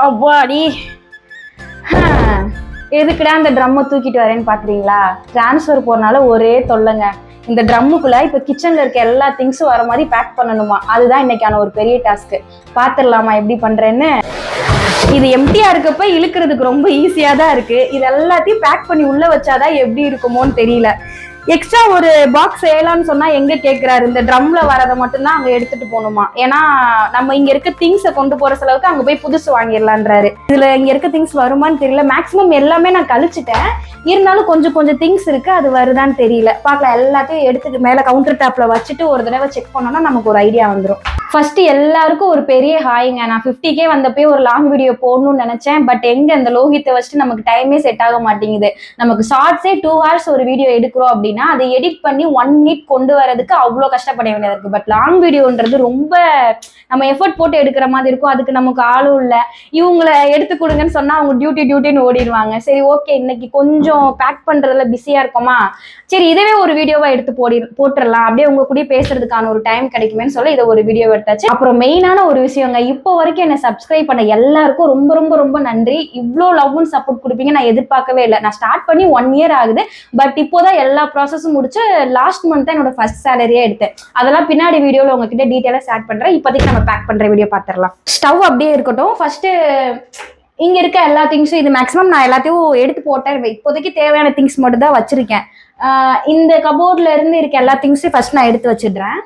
அவ்வாடி. எதுக்குடா அந்த ட்ரம்மை தூக்கிட்டு வரேன்னு பாக்குறீங்களா? டிரான்ஸ்ஃபர் போறனால ஒரே தொல்லைங்க. இந்த ட்ரம்முக்குள்ள இப்ப கிச்சன்ல இருக்க எல்லா திங்ஸும் வர மாதிரி பேக் பண்ணணுமா? அதுதான் இன்னைக்கான ஒரு பெரிய டாஸ்க் பாத்துடலாமா எப்படி பண்றேன்னு? இது எம்டியா இருக்கப்ப இழுக்கிறதுக்கு ரொம்ப ஈஸியா தான் இருக்கு. இது எல்லாத்தையும் பேக் பண்ணி உள்ள வச்சாதான் எப்படி இருக்குமோன்னு தெரியல. எக்ஸ்ட்ரா ஒரு பாக்ஸ் செய்யலாம்னு சொன்னா எங்க கேக்குறாரு? இந்த ட்ரம்ல வரதை மட்டும்தான் அங்க எடுத்துட்டு போகணுமா? ஏன்னா நம்ம இங்க இருக்க திங்ஸை கொண்டு போற செலவுக்கு அங்க போய் புதுசு வாங்கிடலான்றாரு. இதுல இங்க இருக்க திங்ஸ் வருமான்னு தெரியல. மேக்ஸிமம் எல்லாமே நான் கழிச்சிட்டேன். இருந்தாலும் கொஞ்சம் கொஞ்சம் திங்ஸ் இருக்கு. அது வருதான்னு தெரியல. பார்க்கலாம். எல்லாத்தையும் எடுத்துட்டு மேல கவுண்டர் டாப்ல வச்சுட்டு ஒரு தடவை செக் பண்ணோம்னா நமக்கு ஒரு ஐடியா வந்துடும் ஃபர்ஸ்ட் எல்லாருக்கும் ஒரு பெரிய ஹாய்ங்க நான் 50k கே வந்தப்பே ஒரு லாங் வீடியோ போடணும்னு நினைச்சேன். பட் எங்க இந்த லோகித்தை வச்சுட்டு நமக்கு டைமே செட் ஆக மாட்டேங்குது. நமக்கு ஷார்ட்ஸே டூ ஹவர்ஸ் ஒரு வீடியோ எடுக்கிறோம் அப்படின்னா அதை எடிட் பண்ணி ஒன் மினிட் கொண்டு வரதுக்கு அவ்வளோ கஷ்டப்பட வேண்டியது இருக்கு. பட் லாங் வீடியோன்றது ரொம்ப நம்ம எஃபர்ட் போட்டு எடுக்கிற மாதிரி இருக்கும். அதுக்கு நமக்கு ஆளும் இல்லை. இவங்களை எடுத்து கொடுங்கன்னு சொன்னா அவங்க டியூட்டி டியூட்டின்னு ஓடிடுவாங்க. சரி ஓகே இன்னைக்கு கொஞ்சம் பேக் பண்றதுல பிஸியா இருக்கோமா? சரி இதவே ஒரு வீடியோவா எடுத்து போடி போட்டுடலாம் அப்படியே உங்க கூட பேசுறதுக்கான ஒரு டைம் கிடைக்குமேன்னு சொல்லி இதை ஒரு வீடியோ எடுத்தாச்சு அப்புறம் மெயினான ஒரு விஷயங்க இப்போ வரைக்கும் என்னை சப்ஸ்கிரைப் பண்ண எல்லாருக்கும் ரொம்ப ரொம்ப ரொம்ப நன்றி. இவ்வளோ லவ்னு சப்போர்ட் கொடுப்பீங்க. நான் எதிர்பார்க்கவே இல்லை. நான் ஸ்டார்ட் பண்ணி ஒன் இயர் ஆகுது. பட் இப்போதான் எல்லா ப்ராசஸும் முடிச்சு லாஸ்ட் மந்த் தான் என்னோட ஃபர்ஸ்ட் சேலரியே எடுத்தேன். அதெல்லாம் பின்னாடி வீடியோவில் உங்ககிட்ட டீட்டெயிலாக ஷேர் பண்றேன். இப்போதைக்கு நம்ம பேக் பண்ற வீடியோ பார்த்துடலாம். ஸ்டவ் அப்படியே இருக்கட்டும். ஃபர்ஸ்ட் இங்க இருக்க எல்லா திங்ஸும் இது மேக்ஸிமம் நான் எல்லாத்தையும் எடுத்து போட்டேன். இப்போதைக்கு தேவையான திங்ஸ் மட்டும் தான் வச்சிருக்கேன். இந்த கபோர்ட்ல இருந்து இருக்க எல்லா திங்ஸையும் ஃபர்ஸ்ட் நான் எடுத்து வச்சிடுறேன்.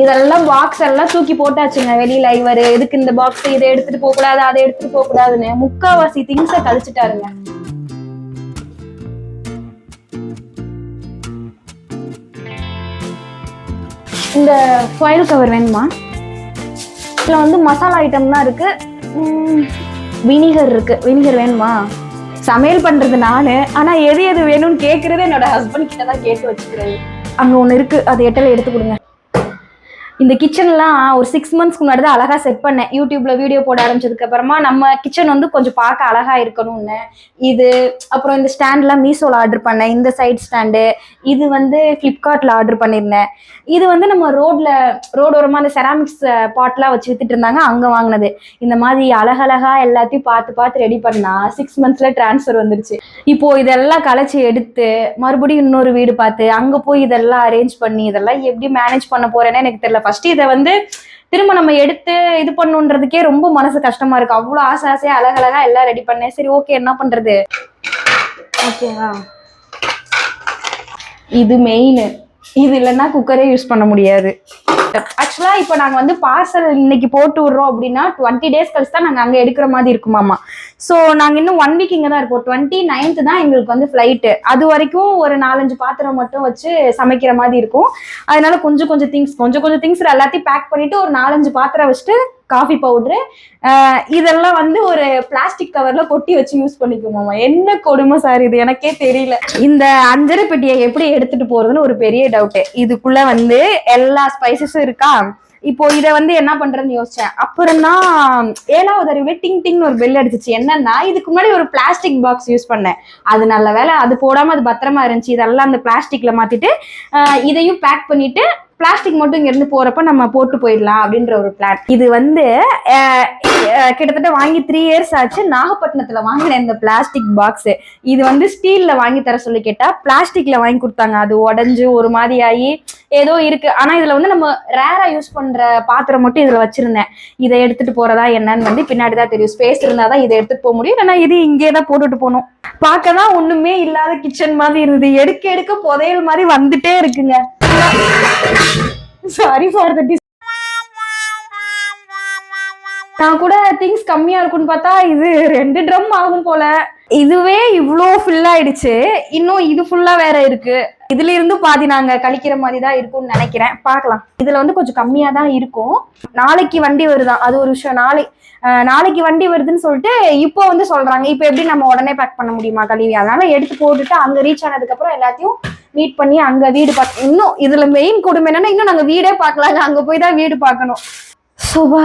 இதெல்லாம் பாக்ஸ் எல்லாம் தூக்கி போட்டாச்சுங்க. வெளியில இவர் எதுக்கு இந்த பாக்ஸ் இதை எடுத்துட்டு போக கூடாது அதை எடுத்துட்டு போக கூடாதுன்னு முக்காவாசி திங்ஸை கழிச்சிட்டாருங்க. இந்த ஃபைல் கவர் வேணுமா? இதில் வந்து மசாலா ஐட்டம் தான் இருக்கு. வினிகர் இருக்கு. வினிகர் வேணுமா? சமையல் பண்றது நானு. ஆனா எது எது வேணும்னு கேட்கறது என்னோட ஹஸ்பண்ட் கிட்ட தான் கேட்டு வச்சுக்கிறது அங்க ஒன்று இருக்கு. அது எட்டல எடுத்து கொடுங்க. இந்த கிச்சன்லாம் ஒரு சிக்ஸ் மந்த்ஸ்க்கு முன்னாடி தான் அழகா செட் பண்ணேன். யூடியூப்ல வீடியோ போட ஆரம்பிச்சதுக்கு அப்புறமா நம்ம கிச்சன் வந்து கொஞ்சம் பார்க்க அழகா இருக்கணும்னு. இது அப்புறம் இந்த ஸ்டாண்ட்லாம் மீஷோல ஆர்டர் பண்ணேன். இந்த சைட் ஸ்டாண்டு இது வந்து ஃப்ளிப்கார்ட்ல ஆர்டர் பண்ணியிருந்தேன் இது வந்து நம்ம ரோட்ல ரோடோரமா அந்த செராமிக்ஸ் பாட்லாம் வச்சு வித்துட்டு இருந்தாங்க அங்க வாங்கினது. இந்த மாதிரி அழகழகா எல்லாத்தையும் பார்த்து பார்த்து ரெடி பண்ணா சிக்ஸ் மந்த்ஸ்ல டிரான்ஸ்ஃபர் வந்துருச்சு. இப்போ இதெல்லாம் கலைச்சி எடுத்து மறுபடியும் இன்னொரு வீடு பார்த்து அங்க போய் இதெல்லாம் அரேஞ்ச் பண்ணி இதெல்லாம் எப்படி மேனேஜ் பண்ண போறேன்னு எனக்கு தெரியல. ஃபர்ஸ்ட் இதை வந்து திரும்ப நம்ம எடுத்து இது பண்ணுன்றதுக்கே ரொம்ப மனசு கஷ்டமா இருக்கு. அவ்வளோ ஆசை ஆசையா அழகழகா எல்லாம் ரெடி பண்ணேன். சரி ஓகே என்ன பண்றது? ஓகேவா இது மெயின் இது இல்லைன்னா குக்கரே யூஸ் பண்ண முடியாது. ஆக்சுவலா இப்போ நாங்க வந்து பார்சல் இன்னைக்கு போட்டு விடுறோம் அப்படின்னா டுவெண்ட்டி டேஸ் கழிச்சு தான் நாங்க அங்க எடுக்கிற மாதிரி இருக்குமாமா. ஸோ நாங்க இன்னும் ஒன் வீக் இங்க தான் இருப்போம். டுவெண்ட்டி நைன்த் தான் எங்களுக்கு வந்து ஃபிளைட்டு அது வரைக்கும் ஒரு நாலஞ்சு பாத்திரம் மட்டும் வச்சு சமைக்கிற மாதிரி இருக்கும். அதனால கொஞ்சம் கொஞ்சம் திங்ஸ் கொஞ்சம் கொஞ்சம் திங்ஸ் எல்லாத்தையும் பேக் பண்ணிட்டு ஒரு நாலஞ்சு பாத்திரம் வச்சுட்டு காஃபி பவுட்ரு இதெல்லாம் வந்து ஒரு பிளாஸ்டிக் கவர்ல கொட்டி வச்சு யூஸ் பண்ணிக்குமாமா என்ன கொடுமை சார் இது? எனக்கே தெரியல. இந்த அஞ்சரை பெட்டியை எப்படி எடுத்துட்டு போறதுன்னு ஒரு பெரிய டவுட் இதுக்குள்ள வந்து எல்லா ஸ்பைசஸும் இருக்கா? இப்போ இதை வந்து என்ன பண்றேன்னு யோசிச்சேன். அப்புறம் தான் ஏழாவது அறிவுல டிங் டிங்னு ஒரு பெல் அடிச்சிச்சு. என்னன்னா இதுக்கு முன்னாடி ஒரு பிளாஸ்டிக் பாக்ஸ் யூஸ் பண்ணேன். அது நல்ல வேலை அது போடாம அது பத்திரமா இருந்துச்சு. இதெல்லாம் அந்த பிளாஸ்டிக்ல மாத்திட்டு இதையும் பேக் பண்ணிட்டு பிளாஸ்டிக் மட்டும் இங்க இருந்து போறப்ப நம்ம போட்டு போயிடலாம் அப்படின்ற ஒரு பிளான் இது வந்து கிட்டத்தட்ட வாங்கி த்ரீ இயர்ஸ் ஆச்சு. நாகப்பட்டினத்துல வாங்கின இந்த பிளாஸ்டிக் பாக்ஸ் இது வந்து ஸ்டீல்ல வாங்கி தர சொல்லி கேட்டா பிளாஸ்டிக்ல வாங்கி கொடுத்தாங்க. அது உடஞ்சு ஒரு மாதிரி ஆகி ஏதோ இருக்கு. ஆனா இதுல வந்து நம்ம ரேரா யூஸ் பண்ற பாத்திரம் மட்டும் இதுல வச்சிருந்தேன். இதை எடுத்துட்டு போறதா என்னன்னு வந்து பின்னாடி தான் தெரியும். ஸ்பேஸ் இருந்தாதான் இதை எடுத்துட்டு போக முடியும். ஏன்னா இது இங்கே தான் போட்டுட்டு போகணும். பார்க்க தான் ஒண்ணுமே இல்லாத கிச்சன் மாதிரி இருந்தது. எடுக்க எடுக்க புதையல் மாதிரி வந்துட்டே இருக்குங்க. சாரி ஃபார் த நான் கூட திங்ஸ் கம்மியா இருக்கும்னு பார்த்தா இது ரெண்டு ட்ரம் ஆகும் போல. இதுவே இவ்வளோ ஃபுல் ஆயிடுச்சு. இன்னும் இது ஃபுல்லா வேற இருக்கு. இதுல இருந்து பாதி நாங்க கழிக்கிற மாதிரி தான் இருக்கும்னு நினைக்கிறேன். பார்க்கலாம். இதுல வந்து கொஞ்சம் கம்மியா தான் இருக்கும். நாளைக்கு வண்டி வருதான் அது ஒரு விஷயம். நாளை நாளைக்கு வண்டி வருதுன்னு சொல்லிட்டு இப்போ வந்து சொல்றாங்க. இப்போ எப்படி நம்ம உடனே பேக் பண்ண முடியுமா கழுவி? அதனால எடுத்து போட்டுட்டு அங்க ரீச் ஆனதுக்கு அப்புறம் எல்லாத்தையும் மீட் பண்ணி அங்க வீடு பார்க்க இன்னும் இதுல மெயின் கொடுமை என்னன்னா இன்னும் நாங்க வீடே பார்க்கலாங்க அங்க போய் தான் வீடு பார்க்கணும். சுபா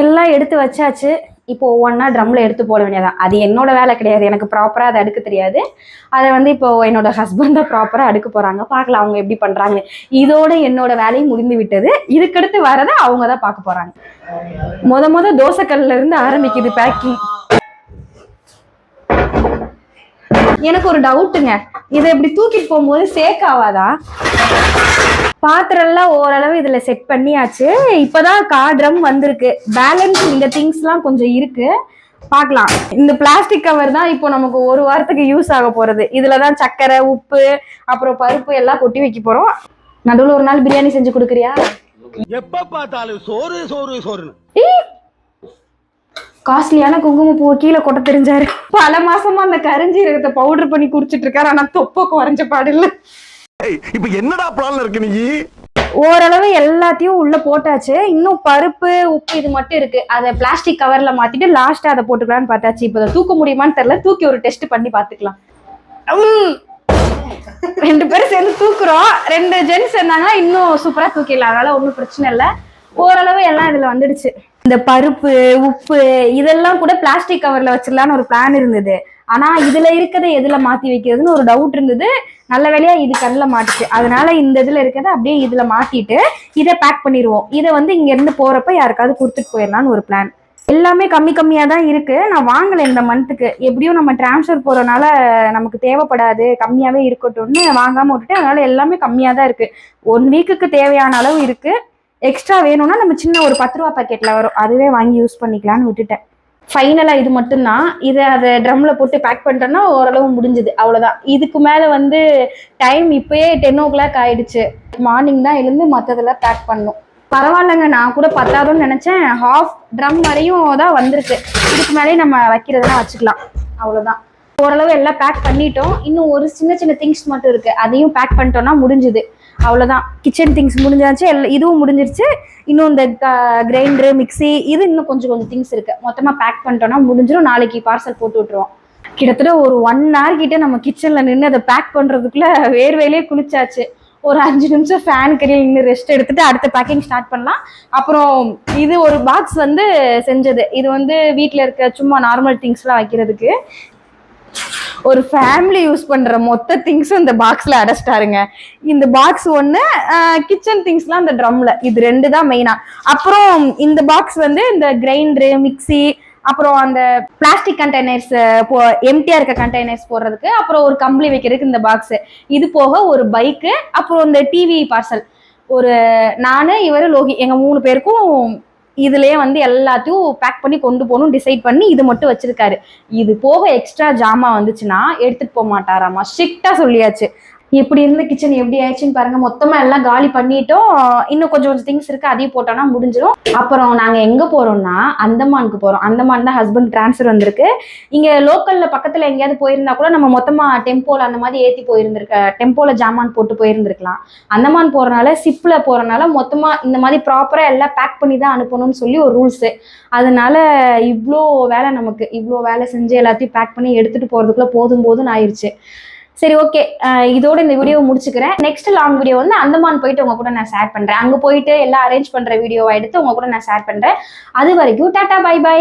எல்லாம் எடுத்து வச்சாச்சு. இப்போ ஒவ்வொன்றா ட்ரம்ல எடுத்து போட வேண்டியதான் அது என்னோட வேலை கிடையாது. எனக்கு ப்ராப்பராக அதை அடுக்க தெரியாது. அதை வந்து இப்போ என்னோட ஹஸ்பண்ட் தான் ப்ராப்பராக அடுக்க போறாங்க. பார்க்கலாம் அவங்க எப்படி பண்றாங்க இதோட என்னோட வேலையும் முடிந்து விட்டது. இதுக்கடுத்து வரதை அவங்க தான் பார்க்க போறாங்க. முத முத தோசைக்கல்ல இருந்து ஆரம்பிக்குது பேக்கிங் எனக்கு ஒரு டவுட்டுங்க இதை இப்படி தூக்கிட்டு போகும்போது சேக் ஆகாதா பாத்திரம்லாம் ஓரளவு இதுல செட் பண்ணியாச்சு. இப்பதான் கா ட்ரம் வந்திருக்கு. பேலன்ஸ் இந்த திங்ஸ்லாம் கொஞ்சம் இருக்கு. பார்க்கலாம். இந்த பிளாஸ்டிக் கவர் தான் இப்போ நமக்கு ஒரு வாரத்துக்கு யூஸ் ஆக போறது. இதுல தான் சக்கரை உப்பு அப்புறம் பருப்பு எல்லாம் கொட்டி வைக்க போறோம். நடுவில் ஒரு நாள் பிரியாணி செஞ்சு கொடுக்குறியா? எப்ப பார்த்தாலும் சோறு சோறு சோறுன்னு. காஸ்ட்லியான குங்குமப்பூ கீழே கொட்ட தெரிஞ்சாரு. பல மாசமா அந்த கரிஞ்சீரகத்தை பவுடர் பண்ணி குடிச்சிட்டு இருக்காரு ஆனா தொப்பை குறைஞ்ச பாடில்ல இப்ப என்னடா பிளான்ல இருக்கு நீ? ஓரளவு எல்லாத்தையும் உள்ள போட்டாச்சு. இன்னும் பருப்பு உப்பு இது மட்டும் இருக்கு. அதை பிளாஸ்டிக் கவர்ல மாத்திட்டு லாஸ்டா அதை போட்டுக்கலாம்னு பார்த்தாச்சு. இப்போ அதை தூக்க முடியுமான்னு தெரியல. தூக்கி ஒரு டெஸ்ட் பண்ணி பார்த்துக்கலாம். உம். ரெண்டு பேரும் சேர்ந்து தூக்குறோம். ரெண்டு ஜென்ஸ் இருந்தாங்கன்னா இன்னும் சூப்பரா தூக்கிடலாம். அதனால ஒன்றும் பிரச்சனை இல்லை. ஓரளவு எல்லாம் இதுல வந்துடுச்சு. இந்த பருப்பு உப்பு இதெல்லாம் கூட பிளாஸ்டிக் கவர்ல வச்சிடலாம்னு ஒரு பிளான் இருந்தது. ஆனா இதுல இருக்கிறத எதுல மாத்தி வைக்கிறதுன்னு ஒரு டவுட் இருந்தது. நல்ல வேலையா இது கண்ணில் மாட்டுச்சு. அதனால இந்த இதுல இருக்கிறத அப்படியே இதுல மாத்திட்டு இதை பேக் பண்ணிடுவோம் இதை வந்து இங்க இருந்து போறப்ப யாருக்காவது கொடுத்துட்டு போயிடலாம்னு ஒரு பிளான் எல்லாமே கம்மி கம்மியாக தான் இருக்கு. நான் வாங்கலை இந்த மந்த்துக்கு எப்படியும் நம்ம டிரான்ஸ்ஃபர் போகிறனால நமக்கு தேவைப்படாது. கம்மியாவே இருக்கட்டும்னு வாங்காம விட்டுட்டு அதனால எல்லாமே கம்மியாக தான் இருக்கு. ஒன் வீக்குக்கு தேவையான அளவு இருக்கு. எக்ஸ்ட்ரா வேணும்னா நம்ம சின்ன ஒரு பத்து ரூபா பாக்கெட்ல வரும். அதுவே வாங்கி யூஸ் பண்ணிக்கலாம்னு விட்டுட்டேன். ஃபைனலாக இது மட்டும்தான். இதை அதை ட்ரம்மில் போட்டு பேக் பண்ணிட்டோன்னா ஓரளவு முடிஞ்சுது. அவ்வளோதான் இதுக்கு மேலே வந்து டைம் இப்போயே டென் ஓ கிளாக் ஆயிடுச்சு. மார்னிங் தான் எழுந்து மற்றதெல்லாம் பேக் பண்ணும். பரவாயில்லைங்க நான் கூட பத்தாதுன்னு நினச்சேன். ஹாஃப் ட்ரம் வரையும் தான் வந்திருக்கு. இதுக்கு மேலே நம்ம வைக்கிறதெல்லாம் வச்சுக்கலாம். அவ்வளோதான் ஓரளவு எல்லாம் பேக் பண்ணிட்டோம். இன்னும் ஒரு சின்ன சின்ன திங்ஸ் மட்டும் இருக்கு. அதையும் பேக் பண்ணிட்டோம்னா முடிஞ்சுது. அவ்வளோதான் கிச்சன் திங்ஸ் முடிஞ்சாச்சு எல்லாம் இதுவும் முடிஞ்சிருச்சு. இன்னும் இந்த கிரைண்டரு மிக்சி இது இன்னும் கொஞ்சம் கொஞ்சம் திங்ஸ் இருக்கு. மொத்தமாக பேக் பண்ணிட்டோம்னா முடிஞ்சிடும் நாளைக்கு பார்சல் போட்டு விட்டுருவோம். கிட்டத்தட்ட ஒரு ஒன் ஹவர் கிட்ட நம்ம கிச்சனில் நின்று அதை பேக் பண்ணுறதுக்குள்ள வேர்வையிலே குளிச்சாச்சு. ஒரு அஞ்சு நிமிஷம் ஃபேன் கடையில் நின்று ரெஸ்ட் எடுத்துட்டு அடுத்த பேக்கிங் ஸ்டார்ட் பண்ணலாம். அப்புறம் இது ஒரு பாக்ஸ் வந்து செஞ்சது. இது வந்து வீட்டில் இருக்க சும்மா நார்மல் திங்ஸ்லாம் வைக்கிறதுக்கு. ஒரு ஃபேமிலி யூஸ் பண்ற மொத்த திங்ஸும் இந்த பாக்ஸ்ல அடைச்சிட்டாருங்க. இந்த பாக்ஸ் ஒன்று கிச்சன் திங்ஸ்லாம் இந்த ட்ரம்ல இது ரெண்டு தான் மெயினா அப்புறம் இந்த பாக்ஸ் வந்து இந்த கிரைண்டரு மிக்ஸி அப்புறம் அந்த பிளாஸ்டிக் கண்டெய்னர்ஸ் போ எம்டியா இருக்க கண்டெய்னர்ஸ் போடுறதுக்கு அப்புறம் ஒரு கம்பளி வைக்கிறதுக்கு இந்த பாக்ஸ் இது போக ஒரு பைக்கு அப்புறம் இந்த டிவி பார்சல் ஒரு நானு இவரு லோகி எங்க மூணு பேருக்கும் இதுலயே வந்து எல்லாத்தையும் பேக் பண்ணி கொண்டு போகணும் டிசைட் பண்ணி இது மட்டும் வச்சிருக்காரு. இது போக எக்ஸ்ட்ரா ஜாமா வந்துச்சுன்னா எடுத்துட்டு போக மாட்டாராமா? ஸ்ட்ரிக்டா சொல்லியாச்சு. எப்படி இருந்த கிச்சன் எப்படி ஆயிடுச்சுன்னு பாருங்க. மொத்தமா எல்லாம் காலி பண்ணிட்டோம். இன்னும் கொஞ்சம் கொஞ்சம் திங்ஸ் இருக்கு. அதையும் போட்டோம்னா முடிஞ்சிடும் அப்புறம் நாங்க எங்க போறோம்னா அந்தமானுக்கு போறோம். அந்தமான் தான் ஹஸ்பண்ட் டிரான்ஸ்ஃபர் வந்திருக்கு. இங்க லோக்கல்ல பக்கத்துல எங்கேயாவது போயிருந்தா கூட நம்ம மொத்தமா டெம்போல அந்த மாதிரி ஏத்தி போயிருந்திருக்க டெம்போல ஜாமான் போட்டு போயிருந்திருக்கலாம். அந்தமான் போறனால சிப்ல போறனால மொத்தமா இந்த மாதிரி ப்ராப்பரா எல்லாம் பேக் பண்ணி தான் அனுப்பணும்னு சொல்லி ஒரு ரூல்ஸ் அதனால இவ்வளோ வேலை நமக்கு. இவ்வளோ வேலை செஞ்சு எல்லாத்தையும் பேக் பண்ணி எடுத்துட்டு போறதுக்குள்ள போதும் போதும்னு ஆயிடுச்சு சரி ஓகே இதோட இந்த வீடியோ முடிச்சுக்கிறேன். நெக்ஸ்ட் லாங் வீடியோ வந்து அந்தமான் போயிட்டு உங்க கூட நான் ஷேர் பண்றேன். அங்க போயிட்டு எல்லாம் அரேஞ்ச் பண்ற வீடியோவை எடுத்து உங்க கூட நான் ஷேர் பண்றேன். அது வரைக்கும் டாட்டா பை பை